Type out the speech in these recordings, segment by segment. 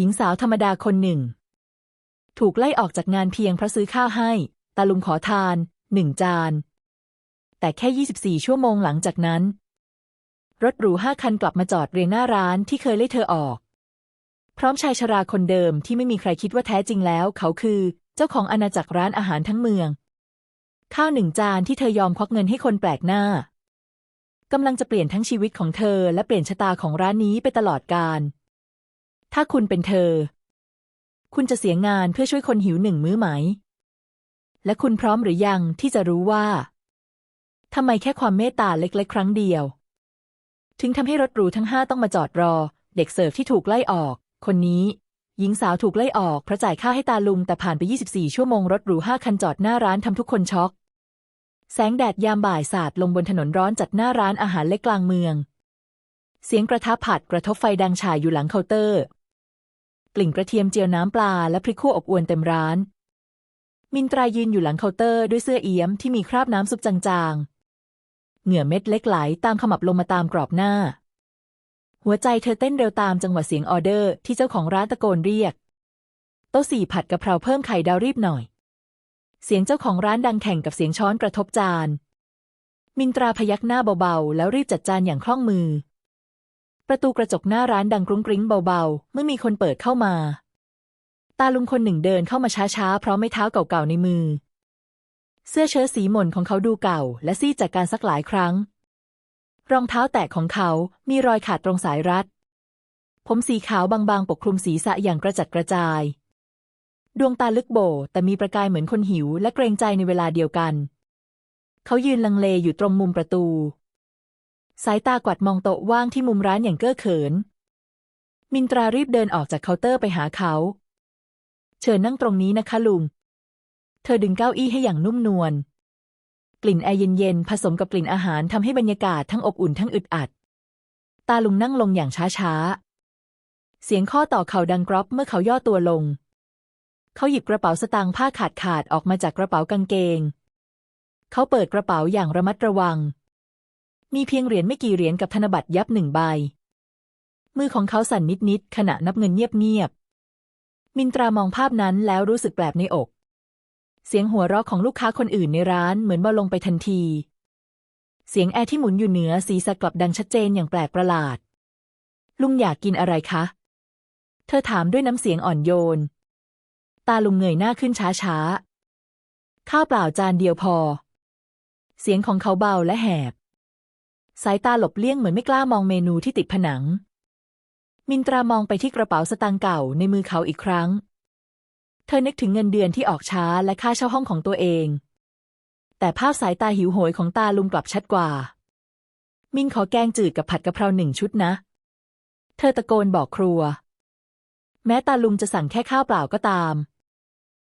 หญิงสาวธรรมดาคนหนึ่ง ถูกไล่ออกจากงานเพียงเพราะซื้อข้าวให้ ตาลุงขอทานหนึ่งจาน แต่แค่ 24 ชั่วโมงหลังจากนั้น รถหรูห้าคันกลับมาจอดเรียงหน้าร้านที่เคยไล่เธอออก พร้อมชายชราคนเดิมที่ไม่มีใครคิดว่าแท้จริงแล้ว เขาคือ เจ้าของอาณาจักรร้านอาหารทั้งเมือง ข้าวหนึ่งจานที่เธอยอมควักเงินให้คนแปลกหน้ากำลังจะเปลี่ยนทั้งชีวิตของเธอและเปลี่ยนชะตาของร้านนี้ไปตลอดกาล ถ้าคุณเป็นเธอ คุณจะเสียงานเพื่อช่วยคนหิวหนึ่งมื้อไหม และคุณพร้อมหรือยังที่จะรู้ว่าทำไมแค่ความเมตตาเล็ก ๆ ครั้งเดียว ถึงทำให้รถหรูทั้งห้าต้องมาจอดรอ เด็กเสิร์ฟที่ถูกไล่ออก คนนี้ หญิงสาวถูกไล่ออกเพราะจ่ายค่าให้ตาลุงแต่ผ่านไป 24 ชั่วโมงรถหรูห้าคันจอดหน้าร้านทำทุกคนช็อก แสงแดดยามบ่ายสาดลงบนถนนร้อนจัดหน้าร้านอาหารเล็กกลางเมือง เสียงกระทะผัดกระทบไฟดังฉายอยู่หลังเคาน์เตอร์ กลิ่นกระเทียมเจียวน้ำปลาและพริกคั่วอบอวนเต็มร้าน มินตรายืนอยู่หลังเคาน์เตอร์ด้วยเสื้อเอี้ยมที่มีคราบน้ำซุปจางๆ เหงื่อเม็ดเล็กไหลตามขมับลงมาตามกรอบหน้า หัวใจเธอเต้นเร็วตามจังหวะเสียงออเดอร์ที่เจ้าของร้านตะโกนเรียก โต๊ะสี่ผัดกะเพราเพิ่มไข่ดาวรีบหน่อย เสียงเจ้าของร้านดังแข่งกับเสียงช้อนกระทบจาน มินตราพยักหน้าเบาๆ แล้วรีบจัดจานอย่างคล่องมือ ประตูกระจกหน้าร้านดังกรุ้งกริ้งเบาๆ เมื่อมีคนเปิดเข้ามา ตาลุงคนหนึ่งเดินเข้ามาช้าๆเพราะไม่เท้าเก่าๆในมือ เสื้อเชิ้ตสีหม่นของเขาดูเก่า และซีดจากการซักหลายครั้ง รองเท้าแตะของเขา มีรอยขาดตรงสายรัด ผมสีขาวบางๆ ปกคลุมศีรษะอย่างกระจัดกระจาย ดวงตาลึกโบ แต่มีประกายเหมือนคนหิว และเกรงใจในเวลาเดียวกัน เขายืนลังเลอยู่ตรงมุมประตู สายตากวัดมองโต๊ะว่างที่มุมร้านอย่างเก้อเขิน มินตรารีบเดินออกจากเคาน์เตอร์ไปหาเขา เชิญนั่งตรงนี้นะคะลุง เธอดึงเก้าอี้ให้อย่างนุ่มนวล กลิ่นแอร์เย็นๆผสมกับกลิ่นอาหารทำให้บรรยากาศทั้งอบอุ่นทั้งอึดอัด ตาลุงนั่งลงอย่างช้าๆ เสียงข้อต่อเข่าดังกรอบเมื่อเขาย่อตัวลง เขาหยิบกระเป๋าสตางค์ผ้าขาดขาดๆออกมาจากกระเป๋ากางเกง เขาเปิดกระเป๋าอย่างระมัดระวัง มีเพียงเหรียญไม่กี่เหรียญกับธนบัตรยับหนึ่งใบ มือของเขาสั่นนิดๆขณะนับเงินเงียบๆมินตรามองภาพนั้นแล้วรู้สึกแปลบในอก เสียงหัวเราะของลูกค้าคนอื่นในร้านเหมือนเบาลงไปทันที เสียงแอร์ที่หมุนอยู่เหนือศีรษะกลับดังชัดเจนอย่างแปลกประหลาด ลุงอยากกินอะไรคะ เธอถามด้วยน้ำเสียงอ่อนโยน ตาลุงเงยหน้าขึ้นช้าๆข้าวเปล่าจานเดียวพอ เสียงของเขาเบาและแหบ สายตาหลบเลี่ยงเหมือนไม่กล้ามองเมนูที่ติดผนัง มินตรามองไปที่กระเป๋าสตางค์เก่าในมือเขาอีกครั้ง เธอนึกถึงเงินเดือนที่ออกช้าและค่าเช่าห้องของตัวเอง แต่ภาพสายตาหิวโหยของตาลุงกลับชัดกว่า มินขอแกงจืดกับผัดกะเพราหนึ่งชุดนะ เธอตะโกนบอกครัว แม้ตาลุงจะสั่งแค่ข้าวเปล่าก็ตาม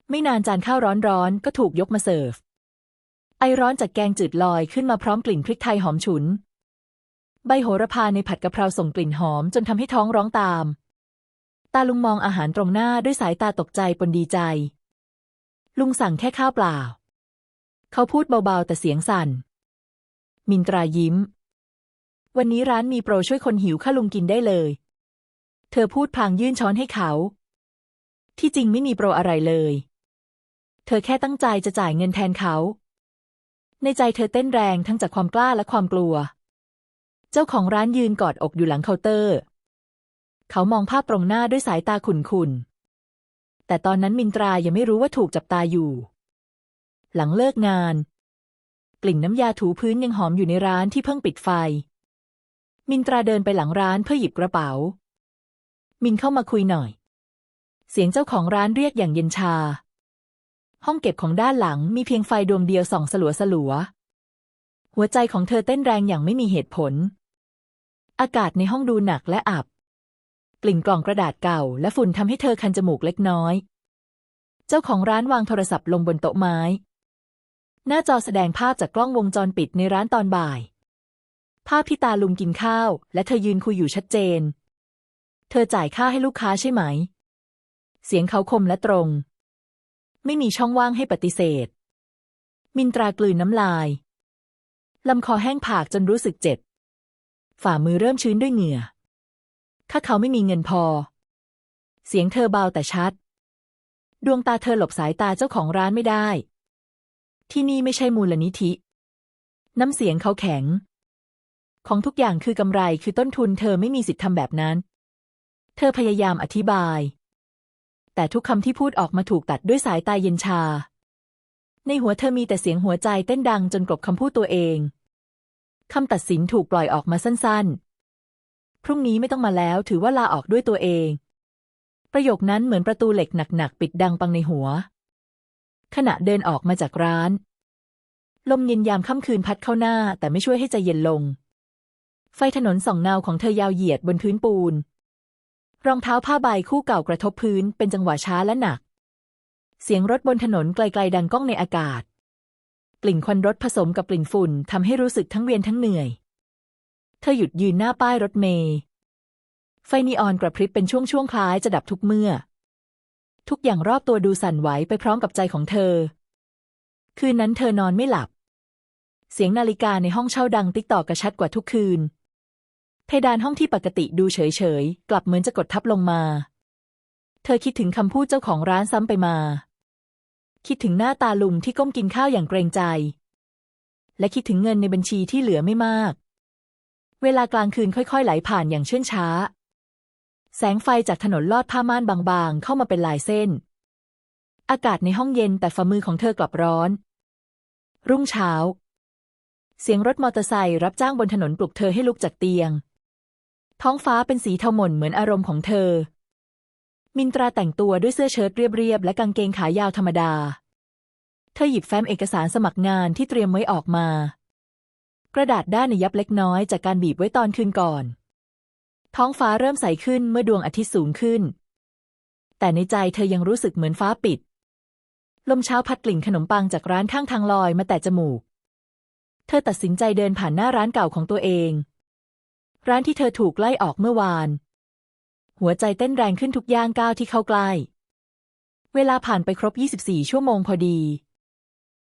ไม่นานจานข้าวร้อนๆก็ถูกยกมาเสิร์ฟไอร้อนจากแกงจืดลอยขึ้นมาพร้อมกลิ่นพริกไทยหอมฉุน ใบโหระพาในผัดกะเพราส่งกลิ่นหอมจนทำให้ท้องร้องตาม ตาลุงมองอาหารตรงหน้าด้วยสายตาตกใจปนดีใจ ลุงสั่งแค่ข้าวเปล่า เขาพูดเบาๆ แต่เสียงสั่น มินตรายิ้ม วันนี้ร้านมีโปรช่วยคนหิวข้าลุงกินได้เลย เธอพูดพลางยื่นช้อนให้เขา ที่จริงไม่มีโปรอะไรเลย เธอแค่ตั้งใจจะจ่ายเงินแทนเขา ในใจเธอเต้นแรงทั้งจากความกล้าและความกลัว เจ้าของร้านยืนกอดอกอยู่หลังเคาน์เตอร์ เขามองภาพตรงหน้าด้วยสายตาขุ่นๆ แต่ตอนนั้นมินตรายังไม่รู้ว่าถูกจับตาอยู่ หลังเลิกงาน กลิ่นน้ำยาถูพื้นยังหอมอยู่ในร้านที่เพิ่งปิดไฟ มินตราเดินไปหลังร้านเพื่อหยิบกระเป๋า มินเข้ามาคุยหน่อย เสียงเจ้าของร้านเรียกอย่างเย็นชา ห้องเก็บของด้านหลังมีเพียงไฟดวงเดียวส่องสลัวสลัวหัวใจของเธอเต้นแรงอย่างไม่มีเหตุผล อากาศในห้องดูหนักและอับ กลิ่นกล่องกระดาษเก่า และฝุ่นทำให้เธอคันจมูกเล็กน้อย เจ้าของร้านวางโทรศัพท์ลงบนโต๊ะไม้ หน้าจอแสดงภาพจากกล้องวงจรปิดในร้านตอนบ่าย ภาพที่ตาลุงกินข้าว และเธอยืนคุยอยู่ชัดเจน เธอจ่ายค่าให้ลูกค้าใช่ไหม เสียงเขาคมและตรง ไม่มีช่องว่างให้ปฏิเสธ มินตรากลืนน้ำลายลำคอแห้งผากจนรู้สึกเจ็บ ฝ่ามือเริ่มชื้นด้วยเหงื่อ ถ้าเขาไม่มีเงินพอ เสียงเธอเบาแต่ชัด ดวงตาเธอหลบสายตาเจ้าของร้านไม่ได้ ที่นี่ไม่ใช่มูลนิธิ น้ำเสียงเขาแข็ง ของทุกอย่างคือกำไรคือต้นทุน เธอไม่มีสิทธิ์ทำแบบนั้น เธอพยายามอธิบาย แต่ทุกคำที่พูดออกมาถูกตัดด้วยสายตาเย็นชา ในหัวเธอมีแต่เสียงหัวใจเต้นดังจนกลบคำพูดตัวเอง คำตัดสินถูกปล่อยออกมาสั้นๆ พรุ่งนี้ไม่ต้องมาแล้วถือว่าลาออกด้วยตัวเอง ประโยคนั้นเหมือนประตูเหล็กหนักๆ ปิดดังปังในหัว ขณะเดินออกมาจากร้าน ลมเย็นยามค่ำคืนพัดเข้าหน้าแต่ไม่ช่วยให้ใจเย็นลง ไฟถนนส่องเงาของเธอยาวเหยียดบนพื้นปูน รองเท้าผ้าใบคู่เก่ากระทบพื้นเป็นจังหวะช้าและหนัก เสียงรถบนถนนไกลๆดังก้องในอากาศ กลิ่นควันรถผสมกับกลิ่นฝุ่นทำให้รู้สึกทั้งเวียนทั้งเหนื่อย เธอหยุดยืนหน้าป้ายรถเมล์ไฟนีออนกระพริบเป็นช่วงๆคล้ายจะดับทุกเมื่อ ทุกอย่างรอบตัวดูสั่นไหวไปพร้อมกับใจของเธอ คืนนั้นเธอนอนไม่หลับ เสียงนาฬิกาในห้องเช่าดังติ๊กต่อกระชัดกว่าทุกคืน เพดานห้องที่ปกติดูเฉยๆ กลับเหมือนจะกดทับลงมา เธอคิดถึงคำพูดเจ้าของร้านซ้ำไปมา คิดถึงหน้าตาลุงที่ก้มกินข้าวอย่างเกรงใจ และคิดถึงเงินในบัญชีที่เหลือไม่มาก เวลากลางคืนค่อยๆ ไหลผ่านอย่างเชื่องช้า แสงไฟจากถนนลอดผ้าม่านบางๆ เข้ามาเป็นลายเส้น อากาศในห้องเย็นแต่ฝ่ามือของเธอกลับร้อน รุ่งเช้า เสียงรถมอเตอร์ไซค์รับจ้างบนถนนปลุกเธอให้ลุกจากเตียง ท้องฟ้าเป็นสีเทาหม่นเหมือนอารมณ์ของเธอ มินตราแต่งตัวด้วยเสื้อเชิ้ตเรียบๆ และกางเกงขายาวธรรมดา เธอหยิบแฟ้มเอกสารสมัครงานที่เตรียมไว้ออกมา กระดาษด้านในยับเล็กน้อยจากการบีบไว้ตอนคืนก่อน ท้องฟ้าเริ่มใสขึ้นเมื่อดวงอาทิตย์สูงขึ้น แต่ในใจเธอยังรู้สึกเหมือนฟ้าปิด ลมเช้าพัดกลิ่นขนมปังจากร้านข้างทางลอยมาแต่จมูก เธอตัดสินใจเดินผ่านหน้าร้านเก่าของตัวเอง ร้านที่เธอถูกไล่ออกเมื่อวาน หัวใจเต้นแรงขึ้นทุกย่างก้าวที่เข้าใกล้ เวลาผ่านไปครบ 24 ชั่วโมงพอดี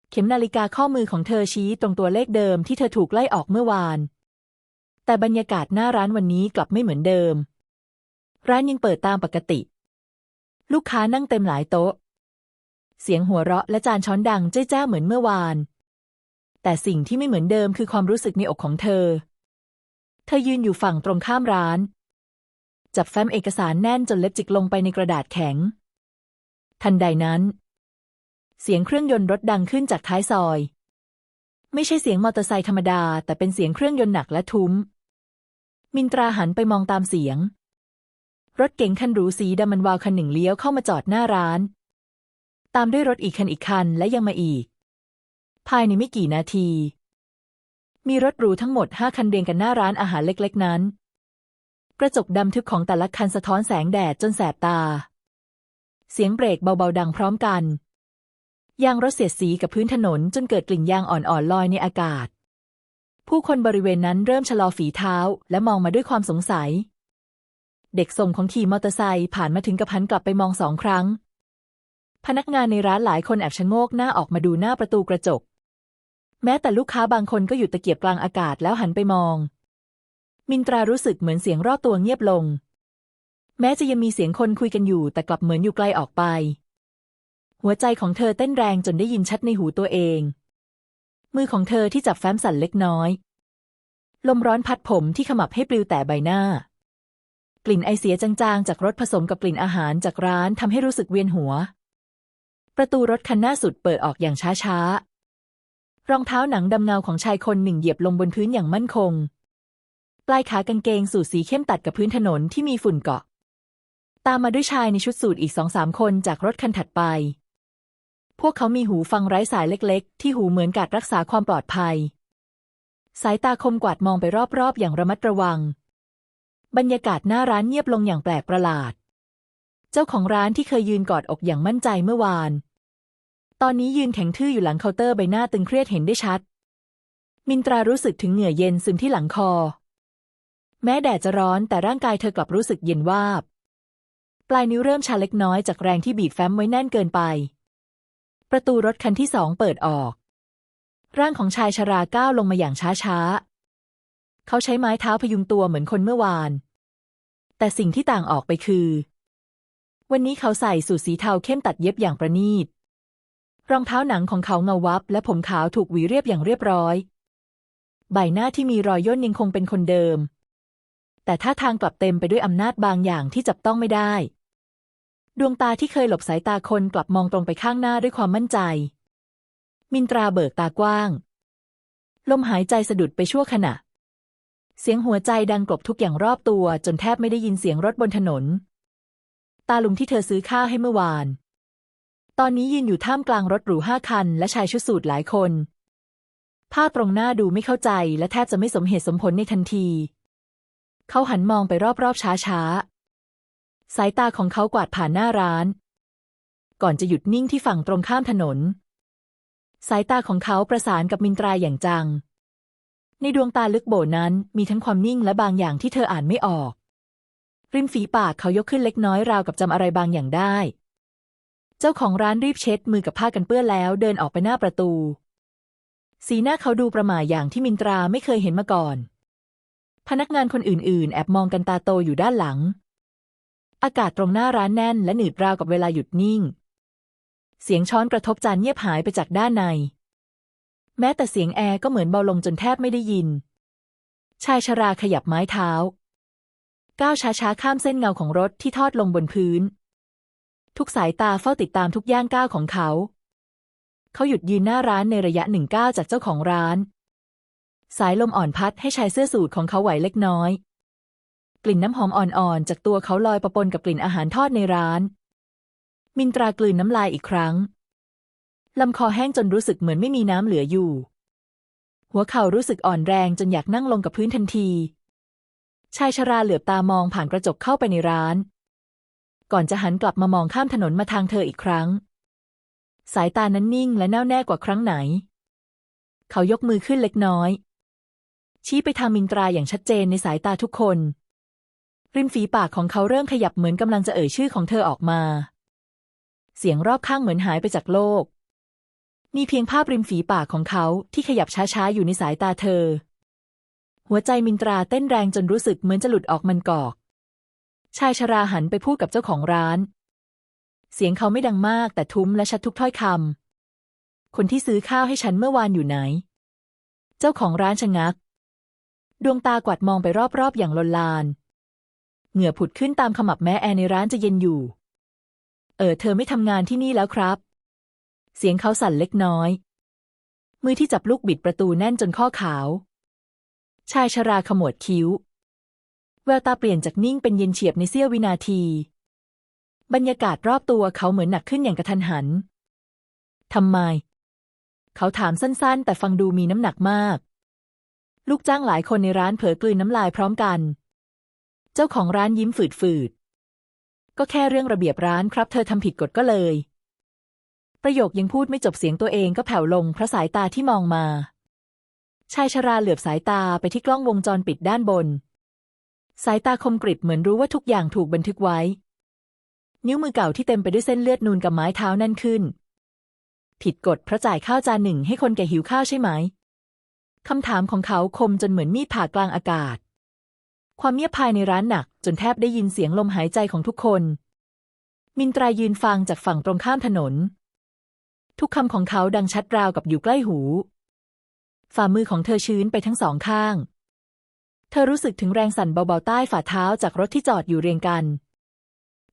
เข็มนาฬิกาข้อมือของเธอชี้ตรงตัวเลขเดิมที่เธอถูกไล่ออกเมื่อวาน แต่บรรยากาศหน้าร้านวันนี้กลับไม่เหมือนเดิม ร้านยังเปิดตามปกติ ลูกค้านั่งเต็มหลายโต๊ะ เสียงหัวเราะและจานช้อนดังเจ้แจ้วเหมือนเมื่อวาน แต่สิ่งที่ไม่เหมือนเดิมคือความรู้สึกในอกของเธอ เธอยืนอยู่ฝั่งตรงข้ามร้าน จับแฟ้มเอกสารแน่นจนเล็บจิกลงไปในกระดาษแข็ง ทันใดนั้น เสียงเครื่องยนต์รถดังขึ้นจากท้ายซอย ไม่ใช่เสียงมอเตอร์ไซค์ธรรมดา แต่เป็นเสียงเครื่องยนต์หนักและทุ้ม มินตราหันไปมองตามเสียง รถเก๋งคันหรูสีดำมันวาวคันหนึ่งเลี้ยวเข้ามาจอดหน้าร้าน ตามด้วยรถอีกคันอีกคันและยังมาอีก ภายในไม่กี่นาทีมีรถหรูทั้งหมดห้าคันเรียงกันหน้าร้านอาหารเล็ก ๆ นั้น กระจกดำทึบของแต่ละคันสะท้อนแสงแดดจนแสบตา เสียงเบรกเบาๆดังพร้อมกัน ยางรถเสียดสีกับพื้นถนนจนเกิดกลิ่นยางอ่อนๆลอยในอากาศ ผู้คนบริเวณนั้นเริ่มชะลอฝีเท้าและมองมาด้วยความสงสัย เด็กส่งของขี่มอเตอร์ไซค์ผ่านมาถึงกับหันกลับไปมองสองครั้ง พนักงานในร้านหลายคนแอบชะโงกหน้าออกมาดูหน้าประตูกระจก แม้แต่ลูกค้าบางคนก็หยุดตะเกียบกลางอากาศแล้วหันไปมอง มินตรารู้สึกเหมือนเสียงรอบตัวเงียบลง แม้จะยังมีเสียงคนคุยกันอยู่ แต่กลับเหมือนอยู่ไกลออกไป หัวใจของเธอเต้นแรงจนได้ยินชัดในหูตัวเอง มือของเธอที่จับแฟ้มสั่นเล็กน้อย ลมร้อนพัดผมที่ขมับให้ปลิวแต่ใบหน้า กลิ่นไอเสียจางๆ จากรถผสมกับกลิ่นอาหารจากร้านทำให้รู้สึกเวียนหัว ประตูรถคันหน้าสุดเปิดออกอย่างช้าๆรองเท้าหนังดำเงาของชายคนหนึ่งเหยียบลงบนพื้นอย่างมั่นคง ปลายขากางเกงสูทสีเข้มตัดกับพื้นถนนที่มีฝุ่นเกาะ ตามมาด้วยชายในชุดสูทอีกสองสามคนจากรถคันถัดไป พวกเขามีหูฟังไร้สายเล็กๆ ที่หูเหมือนการรักษาความปลอดภัย สายตาคมกวาดมองไปรอบๆ อย่างระมัดระวัง บรรยากาศหน้าร้านเงียบลงอย่างแปลกประหลาด เจ้าของร้านที่เคยยืนกอดอกอย่างมั่นใจเมื่อวาน ตอนนี้ยืนแข็งทื่ออยู่หลังเคาน์เตอร์ใบหน้าตึงเครียดเห็นได้ชัดมินตรารู้สึกถึงเหงื่อเย็นซึมที่หลังคอ แม้แดดจะร้อนแต่ร่างกายเธอกลับรู้สึกเย็นวาบ ปลายนิ้วเริ่มชาเล็กน้อยจากแรงที่บีบแฟ้มไว้แน่นเกินไป ประตูรถคันที่สองเปิดออก ร่างของชายชราก้าวลงมาอย่างช้าๆ เขาใช้ไม้เท้าพยุงตัวเหมือนคนเมื่อวาน แต่สิ่งที่ต่างออกไปคือ วันนี้เขาใส่สูทสีเทาเข้มตัดเย็บอย่างประณีต รองเท้าหนังของเขาเงาวับ และผมขาวถูกหวีเรียบอย่างเรียบร้อย ใบหน้าที่มีรอยย่นยังคงเป็นคนเดิม แต่ท่าทางกลับเต็มไปด้วยอำนาจบางอย่างที่จับต้องไม่ได้ ดวงตาที่เคยหลบสายตาคนกลับมองตรงไปข้างหน้าด้วยความมั่นใจ มินตราเบิกตากว้าง ลมหายใจสะดุดไปชั่วขณะ เสียงหัวใจดังกลบทุกอย่างรอบตัว จนแทบไม่ได้ยินเสียงรถบนถนน ตาลุงที่เธอซื้อข้าวให้เมื่อวาน ตอนนี้ยืนอยู่ท่ามกลางรถหรูห้าคัน และชายชุดสูทหลายคนภาพตรงหน้าดูไม่เข้าใจและแทบจะไม่สมเหตุสมผลในทันที เขาหันมองไปรอบๆช้าๆ สายตาของเขากวาดผ่านหน้าร้าน ก่อนจะหยุดนิ่งที่ฝั่งตรงข้ามถนน สายตาของเขาประสานกับมินตราอย่างจัง ในดวงตาลึกโบนั้นมีทั้งความนิ่งและบางอย่างที่เธออ่านไม่ออก ริมฝีปากเขายกขึ้นเล็กน้อยราวกับจำอะไรบางอย่างได้ เจ้าของร้านรีบเช็ดมือกับผ้ากันเปื้อนแล้วเดินออกไปหน้าประตู สีหน้าเขาดูประหม่าอย่างที่มินตราไม่เคยเห็นมาก่อน พนักงานคนอื่นๆ แอบมองกันตาโตอยู่ด้านหลัง อากาศตรงหน้าร้านแน่นและหนืดราวกับเวลาหยุดนิ่ง เสียงช้อนกระทบจานเงียบหายไปจากด้านใน แม้แต่เสียงแอร์ก็เหมือนเบาลงจนแทบไม่ได้ยิน ชายชราขยับไม้เท้า ก้าวช้าๆ ข้ามเส้นเงาของรถที่ทอดลงบนพื้น ทุกสายตาเฝ้าติดตามทุกย่างก้าวของเขา เขาหยุดยืนหน้าร้านในระยะหนึ่งก้าวจากเจ้าของร้าน สายลมอ่อนพัดให้ชายเสื้อสูทของเขาไหวเล็กน้อย กลิ่นน้ำหอมอ่อนๆ จากตัวเขาลอยประปนกับกลิ่นอาหารทอดในร้าน มินตรากลืนน้ำลายอีกครั้งลำคอแห้งจนรู้สึกเหมือนไม่มีน้ำเหลืออยู่ หัวเข่ารู้สึกอ่อนแรงจนอยากนั่งลงกับพื้นทันที ชายชราเหลือบตามองผ่านกระจกเข้าไปในร้าน ก่อนจะหันกลับมามองข้ามถนนมาทางเธออีกครั้ง สายตานั้นนิ่งและแน่วแน่กว่าครั้งไหน เขายกมือขึ้นเล็กน้อย ชี้ไปทางมินตราอย่างชัดเจนในสายตาทุกคน ริมฝีปากของเขาเริ่มขยับเหมือนกำลังจะเอ่ยชื่อของเธอออกมา เสียงรอบข้างเหมือนหายไปจากโลก มีเพียงภาพริมฝีปากของเขาที่ขยับช้าๆอยู่ในสายตาเธอ หัวใจมินตราเต้นแรงจนรู้สึกเหมือนจะหลุดออกมันกอก ชายชราหันไปพูดกับเจ้าของร้าน เสียงเขาไม่ดังมากแต่ทุ้มและชัดทุกถ้อยคำคนที่ซื้อข้าวให้ฉันเมื่อวานอยู่ไหน เจ้าของร้านชะงัก ดวงตากวาดมองไปรอบๆ อย่างลนลาน เหงื่อผุดขึ้นตามขมับแม้แอร์ในร้านจะเย็นอยู่ เออ เธอไม่ทำงานที่นี่แล้วครับ เสียงเขาสั่นเล็กน้อย มือที่จับลูกบิดประตูแน่นจนข้อขาว ชายชราขมวดคิ้ว แววตาเปลี่ยนจากนิ่งเป็นเย็นเฉียบในเสี้ยววินาที บรรยากาศรอบตัวเขาเหมือนหนักขึ้นอย่างกระทันหันทำไม เขาถามสั้นๆ แต่ฟังดูมีน้ำหนักมาก ลูกจ้างหลายคนในร้านเผลอกลืนน้ำลายพร้อมกัน เจ้าของร้านยิ้มฝืดๆ ก็แค่เรื่องระเบียบร้านครับเธอทำผิดกฎก็เลย ประโยคยังพูดไม่จบเสียงตัวเองก็แผ่วลงเพราะสายตาที่มองมา ชายชราเหลือบสายตาไปที่กล้องวงจรปิดด้านบน สายตาคมกริบเหมือนรู้ว่าทุกอย่างถูกบันทึกไว้ นิ้วมือเก่าที่เต็มไปด้วยเส้นเลือดนูนกับไม้เท้านั่นขึ้น ผิดกฎเพราะจ่ายข้าวจานหนึ่งให้คนแก่หิวข้าวใช่ไหม คำถามของเขาคมจนเหมือนมีดผ่ากลางอากาศ ความเงียบภายในร้านหนัก จนแทบได้ยินเสียงลมหายใจของทุกคน มินตรายืนฟังจากฝั่งตรงข้ามถนน ทุกคำของเขาดังชัดราวกับอยู่ใกล้หู ฝ่ามือของเธอชื้นไปทั้งสองข้าง เธอรู้สึกถึงแรงสั่นเบาๆใต้ฝ่าเท้าจากรถที่จอดอยู่เรียงกัน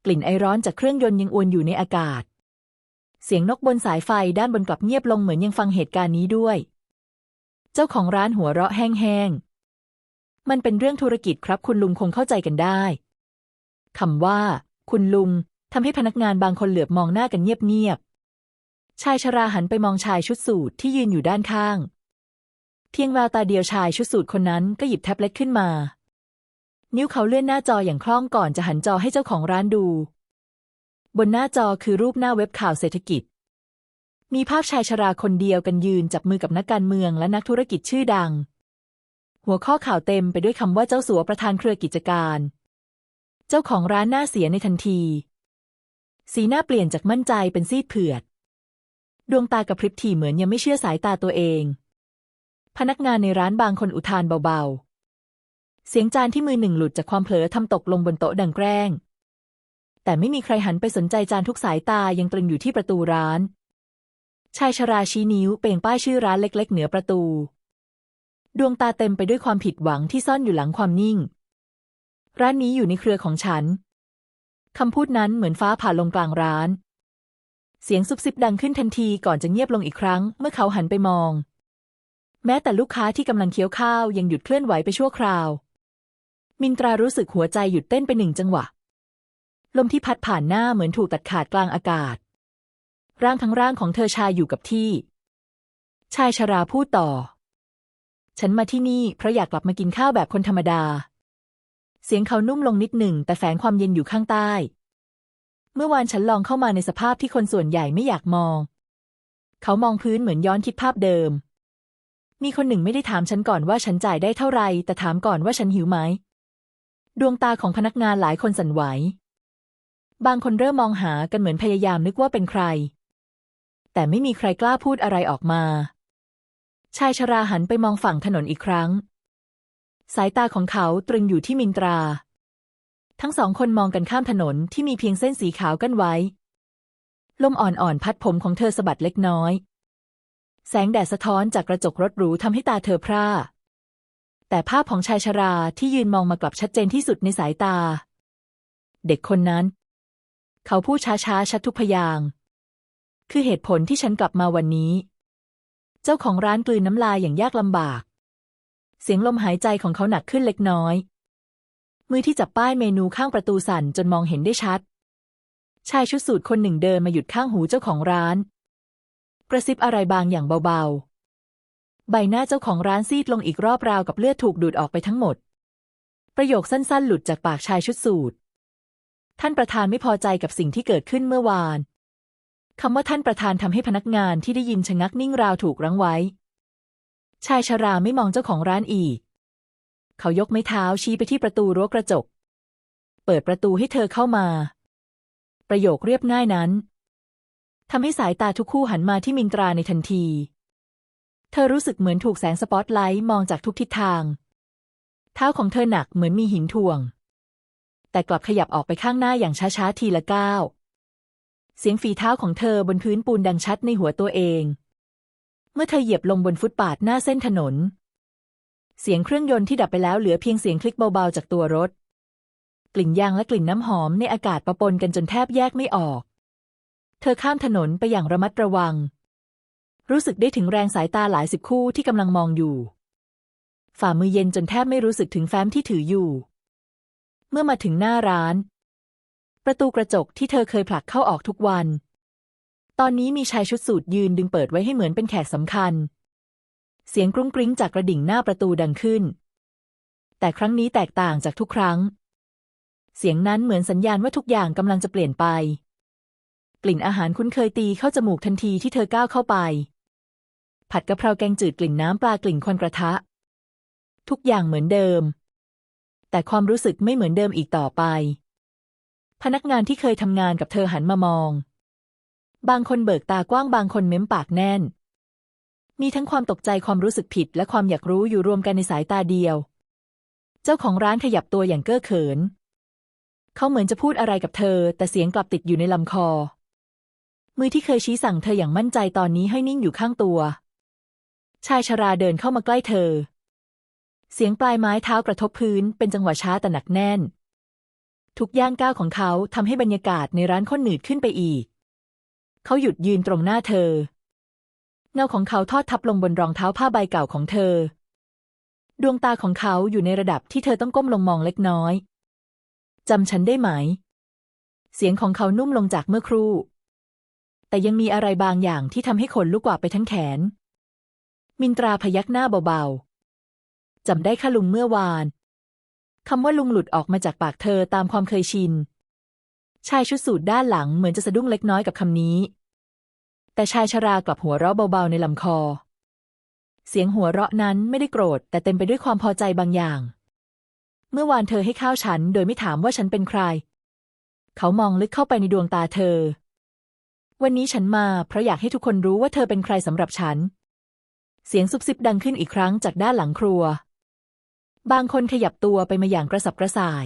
กลิ่นไอร้อนจากเครื่องยนต์ยังอวนอยู่ในอากาศ เสียงนกบนสายไฟด้านบนกลับเงียบลงเหมือนยังฟังเหตุการณ์นี้ด้วย เจ้าของร้านหัวเราะแห้งๆ มันเป็นเรื่องธุรกิจครับ คุณลุงคงเข้าใจกันได้คำว่า คุณลุงทำให้พนักงานบางคนเหลือบมองหน้ากันเงียบๆ ชายชราหันไปมองชายชุดสูทที่ยืนอยู่ด้านข้าง เพียงแววตาเดียวชายชุดสูทคนนั้นก็หยิบแท็บเล็ตขึ้นมา นิ้วเขาเลื่อนหน้าจออย่างคล่องก่อนจะหันจอให้เจ้าของร้านดู บนหน้าจอคือรูปหน้าเว็บข่าวเศรษฐกิจ มีภาพชายชราคนเดียวกันยืนจับมือกับนักการเมืองและนักธุรกิจชื่อดัง หัวข้อข่าวเต็มไปด้วยคำว่าเจ้าสัวประธานเครือกิจการ เจ้าของร้านหน้าเสียในทันที สีหน้าเปลี่ยนจากมั่นใจเป็นซีดเผือด ดวงตากระพริบถี่เหมือนยังไม่เชื่อสายตาตัวเอง พนักงานในร้านบางคนอุทานเบาๆ เสียงจานที่มือหนึ่งหลุดจากความเผลอทำตกลงบนโต๊ะดังแกล้งแต่ไม่มีใครหันไปสนใจจานทุกสายตายังตรึงอยู่ที่ประตูร้าน ชายชราชี้นิ้วเป่งป้ายชื่อร้านเล็ก ๆ เหนือประตู ดวงตาเต็มไปด้วยความผิดหวังที่ซ่อนอยู่หลังความนิ่ง ร้านนี้อยู่ในเครือของฉัน คำพูดนั้นเหมือนฟ้าผ่าลงกลางร้าน เสียงซุบซิบดังขึ้นทันทีก่อนจะเงียบลงอีกครั้ง เมื่อเขาหันไปมอง แม้แต่ลูกค้าที่กำลังเคี้ยวข้าวยังหยุดเคลื่อนไหวไปชั่วคราว มินตรารู้สึกหัวใจหยุดเต้นไปหนึ่งจังหวะ ลมที่พัดผ่านหน้าเหมือนถูกตัดขาดกลางอากาศ ร่างทั้งร่างของเธอชายอยู่กับที่ ชายชราพูดต่อ ฉันมาที่นี่เพราะอยากกลับมากินข้าวแบบคนธรรมดา เสียงเขานุ่มลงนิดหนึ่งแต่แฝงความเย็นอยู่ข้างใต้ เมื่อวานฉันลองเข้ามาในสภาพที่คนส่วนใหญ่ไม่อยากมอง เขามองพื้นเหมือนย้อนคิดภาพเดิม มีคนหนึ่งไม่ได้ถามฉันก่อนว่าฉันจ่ายได้เท่าไหร่แต่ถามก่อนว่าฉันหิวไหม ดวงตาของพนักงานหลายคนสั่นไหวบางคนเริ่มมองหากันเหมือนพยายามนึกว่าเป็นใคร แต่ไม่มีใครกล้าพูดอะไรออกมา ชายชราหันไปมองฝั่งถนนอีกครั้ง สายตาของเขาตรึงอยู่ที่มินตรา ทั้งสองคนมองกันข้ามถนนที่มีเพียงเส้นสีขาวกั้นไว้ ลมอ่อนๆพัดผมของเธอสะบัดเล็กน้อย แสงแดดสะท้อนจากกระจกรถหรูทำให้ตาเธอพร่า แต่ภาพของชายชราที่ยืนมองมากลับชัดเจนที่สุดในสายตา เด็กคนนั้น เขาพูดช้าๆชัดทุกพยางค์ คือเหตุผลที่ฉันกลับมาวันนี้ เจ้าของร้านกลืนน้ำลายอย่างยากลำบาก เสียงลมหายใจของเขาหนักขึ้นเล็กน้อย มือที่จับป้ายเมนูข้างประตูสั่นจนมองเห็นได้ชัด ชายชุดสูทคนหนึ่งเดินมาหยุดข้างหูเจ้าของร้าน กระซิบอะไรบางอย่างเบาๆ ใบหน้าเจ้าของร้านซีดลงอีกรอบราวกับเลือดถูกดูดออกไปทั้งหมด ประโยคสั้นๆ หลุดจากปากชายชุดสูทท่านประธานไม่พอใจกับสิ่งที่เกิดขึ้นเมื่อวาน คำว่าท่านประธานทำให้พนักงานที่ได้ยินชะงักนิ่งราวถูกรั้งไว้ ชายชราไม่มองเจ้าของร้านอีก เขายกไม้เท้าชี้ไปที่ประตูรั้วกระจก เปิดประตูให้เธอเข้ามา ประโยคเรียบง่ายนั้นทำให้สายตาทุกคู่หันมาที่มินตราในทันที เธอรู้สึกเหมือนถูกแสงสปอตไลท์มองจากทุกทิศทาง เท้าของเธอหนักเหมือนมีหินถ่วง แต่กลับขยับออกไปข้างหน้าอย่างช้าๆทีละก้าว เสียงฝีเท้าของเธอบนพื้นปูนดังชัดในหัวตัวเอง เมื่อเธอเหยียบลงบนฟุตบาทหน้าเส้นถนน เสียงเครื่องยนต์ที่ดับไปแล้วเหลือเพียงเสียงคลิกเบาๆจากตัวรถ กลิ่นยางและกลิ่นน้ำหอมในอากาศปะปนกันจนแทบแยกไม่ออก เธอข้ามถนนไปอย่างระมัดระวัง รู้สึกได้ถึงแรงสายตาหลายสิบคู่ที่กำลังมองอยู่ ฝ่ามือเย็นจนแทบไม่รู้สึกถึงแฟ้มที่ถืออยู่ เมื่อมาถึงหน้าร้าน ประตูกระจกที่เธอเคยผลักเข้าออกทุกวัน ตอนนี้มีชายชุดสูทยืนดึงเปิดไว้ให้เหมือนเป็นแขกสำคัญ เสียงกรุ้งกริ้งจากกระดิ่งหน้าประตูดังขึ้น แต่ครั้งนี้แตกต่างจากทุกครั้ง เสียงนั้นเหมือนสัญญาณว่าทุกอย่างกำลังจะเปลี่ยนไป กลิ่นอาหารคุ้นเคยตีเข้าจมูกทันทีที่เธอก้าวเข้าไป ผัดกะเพราแกงจืดกลิ่นน้ำปลากลิ่นควันกระทะ ทุกอย่างเหมือนเดิม แต่ความรู้สึกไม่เหมือนเดิมอีกต่อไป พนักงานที่เคยทำงานกับเธอหันมามอง บางคนเบิกตากว้างบางคนเม้มปากแน่น มีทั้งความตกใจความรู้สึกผิดและความอยากรู้อยู่รวมกันในสายตาเดียว เจ้าของร้านขยับตัวอย่างเก้อเขิน เขาเหมือนจะพูดอะไรกับเธอ แต่เสียงกลับติดอยู่ในลำคอ มือที่เคยชี้สั่งเธออย่างมั่นใจตอนนี้ให้นิ่งอยู่ข้างตัว ชายชราเดินเข้ามาใกล้เธอ เสียงปลายไม้เท้ากระทบพื้นเป็นจังหวะช้าแต่หนักแน่น ทุกย่างก้าวของเขาทำให้บรรยากาศในร้านข้นหนืดขึ้นไปอีก เขาหยุดยืนตรงหน้าเธอ เงาของเขาทอดทับลงบนรองเท้าผ้าใบเก่าของเธอ ดวงตาของเขาอยู่ในระดับที่เธอต้องก้มลงมองเล็กน้อยจำฉันได้ไหม เสียงของเขานุ่มลงจากเมื่อครู่ แต่ยังมีอะไรบางอย่างที่ทำให้ขนลุกกว่าไปทั้งแขน มินตราพยักหน้าเบาๆจำได้ค่ะลุงเมื่อวาน คำว่าลุงหลุดออกมาจากปากเธอตามความเคยชิน ชายชุดสูทด้านหลังเหมือนจะสะดุ้งเล็กน้อยกับคำนี้ แต่ชายชรากลับหัวเราะเบาๆในลำคอ เสียงหัวเราะนั้นไม่ได้โกรธ แต่เต็มไปด้วยความพอใจบางอย่าง เมื่อวานเธอให้ข้าวฉัน โดยไม่ถามว่าฉันเป็นใคร เขามองลึกเข้าไปในดวงตาเธอ วันนี้ฉันมาเพราะอยากให้ทุกคนรู้ว่าเธอเป็นใครสำหรับฉัน เสียงซุบซิบดังขึ้นอีกครั้งจากด้านหลังครัว บางคนขยับตัวไปมาอย่างกระสับกระส่าย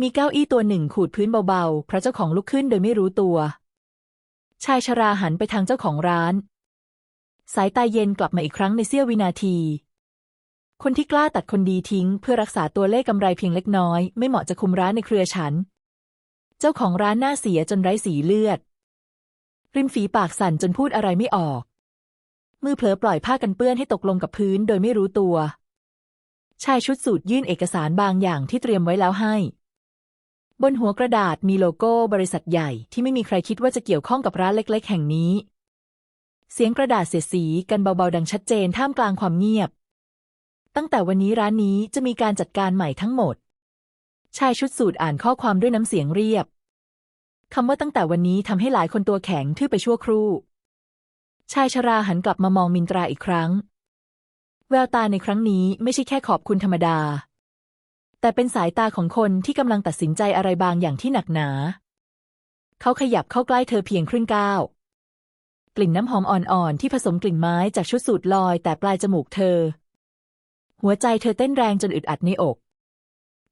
มีเก้าอี้ตัวหนึ่งขูดพื้นเบาๆ เพราะเจ้าของลุกขึ้นโดยไม่รู้ตัว ชายชราหันไปทางเจ้าของร้าน สายตาเย็นกลับมาอีกครั้งในเสี้ยววินาที คนที่กล้าตัดคนดีทิ้ง เพื่อรักษาตัวเลขกำไรเพียงเล็กน้อย ไม่เหมาะจะคุมร้านในเครือฉัน เจ้าของร้านหน้าเสียจนไร้สีเลือด ริมฝีปากสั่นจนพูดอะไรไม่ออก มือเผลอปล่อยผ้ากันเปื้อนให้ตกลงกับพื้นโดยไม่รู้ตัว ชายชุดสูทยื่นเอกสารบางอย่างที่เตรียมไว้แล้วให้ บนหัวกระดาษมีโลโก้บริษัทใหญ่ที่ไม่มีใครคิดว่าจะเกี่ยวข้องกับร้านเล็ก ๆ แห่งนี้ เสียงกระดาษเสียดสีกันเบาๆดังชัดเจนท่ามกลางความเงียบ ตั้งแต่วันนี้ร้านนี้จะมีการจัดการใหม่ทั้งหมด ชายชุดสูทอ่านข้อความด้วยน้ำเสียงเรียบคำว่าตั้งแต่วันนี้ทำให้หลายคนตัวแข็งทื่อไปชั่วครู่ ชายชราหันกลับมามองมินตราอีกครั้ง แววตาในครั้งนี้ไม่ใช่แค่ขอบคุณธรรมดา แต่เป็นสายตาของคนที่กำลังตัดสินใจอะไรบางอย่างที่หนักหนา เขาขยับเข้าใกล้เธอเพียงครึ่งก้าวกลิ่นน้ำหอมอ่อนๆ ที่ผสมกลิ่นไม้จากชุดสูทลอยแต่ปลายจมูกเธอ หัวใจเธอเต้นแรงจนอึดอัดในอก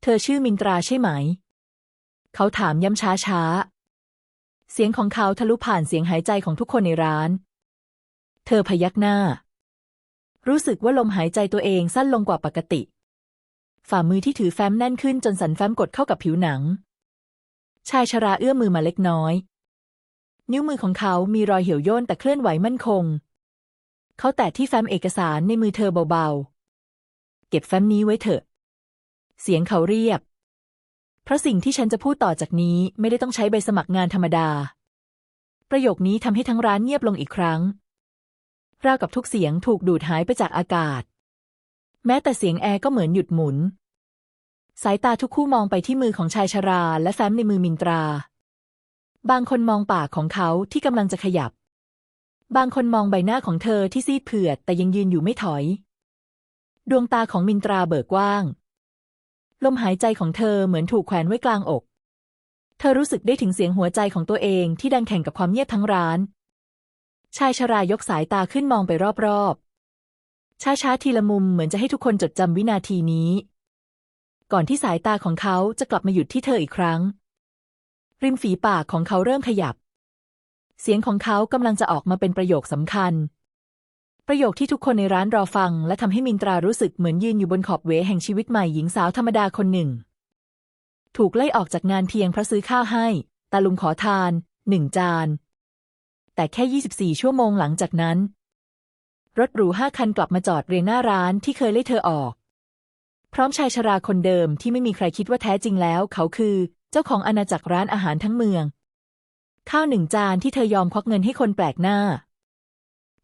เธอชื่อมินตราใช่ไหม เขาถามย้ำช้าๆ เสียงของเขาทะลุผ่านเสียงหายใจของทุกคนในร้าน เธอพยักหน้า รู้สึกว่าลมหายใจตัวเองสั้นลงกว่าปกติ ฝ่ามือที่ถือแฟ้มแน่นขึ้นจนสันแฟ้มกดเข้ากับผิวหนัง ชายชราเอื้อมมือมาเล็กน้อย นิ้วมือของเขามีรอยเหี่ยวย่นแต่เคลื่อนไหวมั่นคง เขาแตะที่แฟ้มเอกสารในมือเธอเบาๆ เก็บแฟ้มนี้ไว้เถอะ เสียงเขาเรียบ เพราะสิ่งที่ฉันจะพูดต่อจากนี้ไม่ได้ต้องใช้ใบสมัครงานธรรมดา ประโยคนี้ทำให้ทั้งร้านเงียบลงอีกครั้ง ราวกับทุกเสียงถูกดูดหายไปจากอากาศ แม้แต่เสียงแอร์ก็เหมือนหยุดหมุน สายตาทุกคู่มองไปที่มือของชายชรา และแฟ้มในมือมินตรา บางคนมองปากของเขาที่กำลังจะขยับ บางคนมองใบหน้าของเธอที่ซีดเผือดแต่ยังยืนอยู่ไม่ถอย ดวงตาของมินตราเบิกกว้าง ลมหายใจของเธอเหมือนถูกแขวนไว้กลางอก เธอรู้สึกได้ถึงเสียงหัวใจของตัวเองที่ดังแข่งกับความเงียบทั้งร้าน ชายชรายกสายตาขึ้นมองไปรอบๆ ช้าๆ ทีละมุมเหมือนจะให้ทุกคนจดจำวินาทีนี้ ก่อนที่สายตาของเขาจะกลับมาหยุดที่เธออีกครั้ง ริมฝีปากของเขาเริ่มขยับ เสียงของเขากำลังจะออกมาเป็นประโยคสำคัญ ประโยคที่ทุกคนในร้านรอฟัง และทำให้มินตรารู้สึกเหมือนยืนอยู่บนขอบเวแห่งชีวิตใหม่หญิงสาวธรรมดาคนหนึ่ง ถูกไล่ออกจากงานเพียงเพราะซื้อข้าวให้ ตาลุงขอทานหนึ่งจาน แต่แค่ 24 ชั่วโมงหลังจากนั้น รถหรูห้าคันกลับมาจอดเรียงหน้าร้านที่เคยไล่เธอออก พร้อมชายชราคนเดิมที่ไม่มีใครคิดว่าแท้จริงแล้ว เขาคือ เจ้าของอาณาจักรร้านอาหารทั้งเมือง ข้าวหนึ่งจานที่เธอยอมควักเงินให้คนแปลกหน้า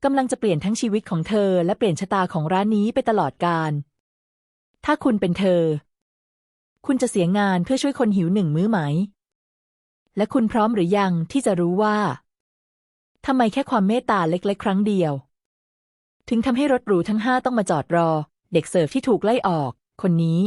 กำลังจะเปลี่ยนทั้งชีวิตของเธอและเปลี่ยนชะตาของร้านนี้ไปตลอดกาลถ้าคุณเป็นเธอ คุณจะเสียงานเพื่อช่วยคนหิวหนึ่งมื้อไหม และคุณพร้อมหรือยังที่จะรู้ว่า ทำไมแค่ความเมตตาเล็กๆ ครั้งเดียว ถึงทำให้รถหรูทั้งห้าต้องมาจอดรอ เด็กเสิร์ฟที่ถูกไล่ออก คนนี้